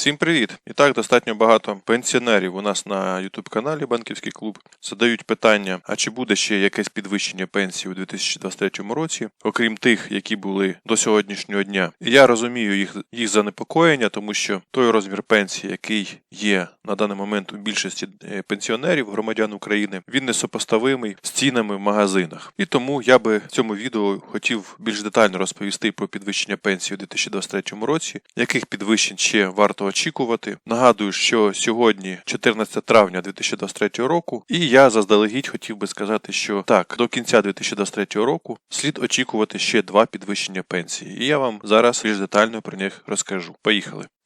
Всім привіт! І так достатньо багато пенсіонерів у нас на YouTube каналі Банківський клуб задають питання: а чи буде ще якесь підвищення пенсії у 2023 році, окрім тих, які були до сьогоднішнього дня. І я розумію їх, їх занепокоєння, тому що той розмір пенсії, який є на даний момент у більшості е, пенсіонерів, громадян України, він несопоставимий з цінами в магазинах. І тому я би в цьому відео хотів більш детально розповісти про підвищення пенсії у 2023 році, яких підвищень ще варто очікувати. Нагадую, що сьогодні 14 травня 2023 року, і я заздалегідь хотів би сказати, що так, до кінця 2023 року слід очікувати ще два підвищення пенсії. І я вам зараз більш детально про них розкажу. Поїхали.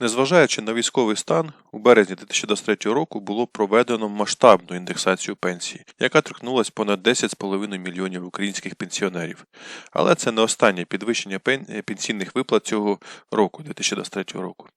Незважаючи на військовий стан, у березні 2023 року було проведено масштабну індексацію пенсії, яка торкнулась понад 10,5 мільйонів українських пенсіонерів. Але це не останнє підвищення пенсійних виплат цього року, 2023 року.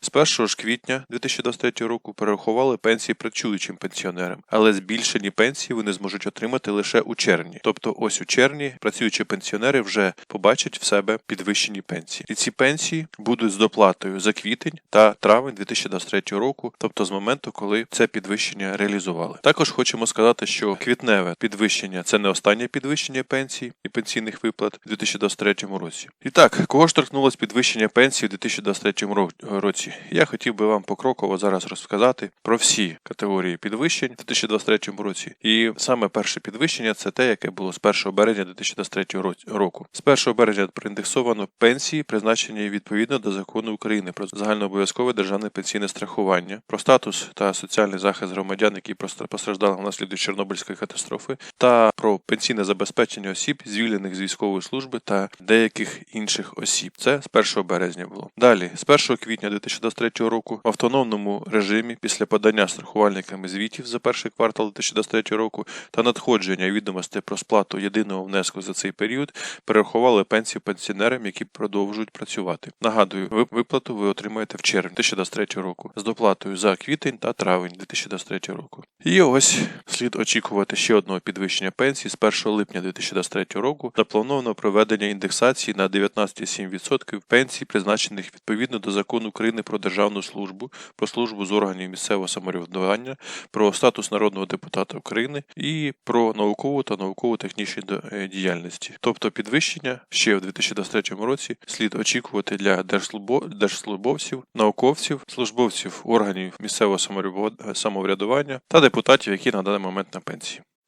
З 1 ж квітня 2023 року перерахували пенсії працюючим пенсіонерам, але збільшені пенсії вони зможуть отримати лише у червні. Тобто, ось у червні працюючі пенсіонери вже побачать в себе підвищені пенсії. І ці пенсії будуть з доплатою за квітень та травень 2023 року, тобто з моменту, коли це підвищення реалізували. Також хочемо сказати, що квітневе підвищення це не останнє підвищення пенсій і пенсійних виплат у 2023 році. І так, кого ж торкнулось підвищення пенсії у 2023 ро- році? Я хотів би вам покроково зараз розказати про всі категорії підвищень у 2023 році. І саме перше підвищення це те, яке було з 1 березня 2023 року. З 1 березня проіндексовано пенсії, призначені відповідно до закону України про загальнообов'язкове державне пенсійне страхування, про статус та соціальний захист громадян, які постраждали внаслідок Чорнобильської катастрофи, та про пенсійне забезпечення осіб, звільнених з військової служби та деяких інших осіб. Це з 1 березня було. Далі, з 1 квітня 2023 року, в автономному режимі після подання страхувальниками звітів за перший квартал 2023 року та надходження відомостей про сплату єдиного внеску за цей період перерахували пенсію пенсіонерам, які продовжують працювати. Нагадую, ви- виплату ви отримаєте в червні 2023 року з доплатою за квітень та травень 2023 року. І ось слід очікувати ще одного підвищення пенсії з 1 липня 2023 року. Заплановано проведення індексації на 19,7% пенсій, призначених відповідно до закону України про державну службу, про службу з органів місцевого самоврядування, про статус народного депутата України і про наукову та науково-технічні е, діяльності. Тобто підвищення ще в 2023 році слід очікувати для держслужбовців, науковців, службовців органів місцевого самоврядування та депутатів, які на даний момент на пенсії.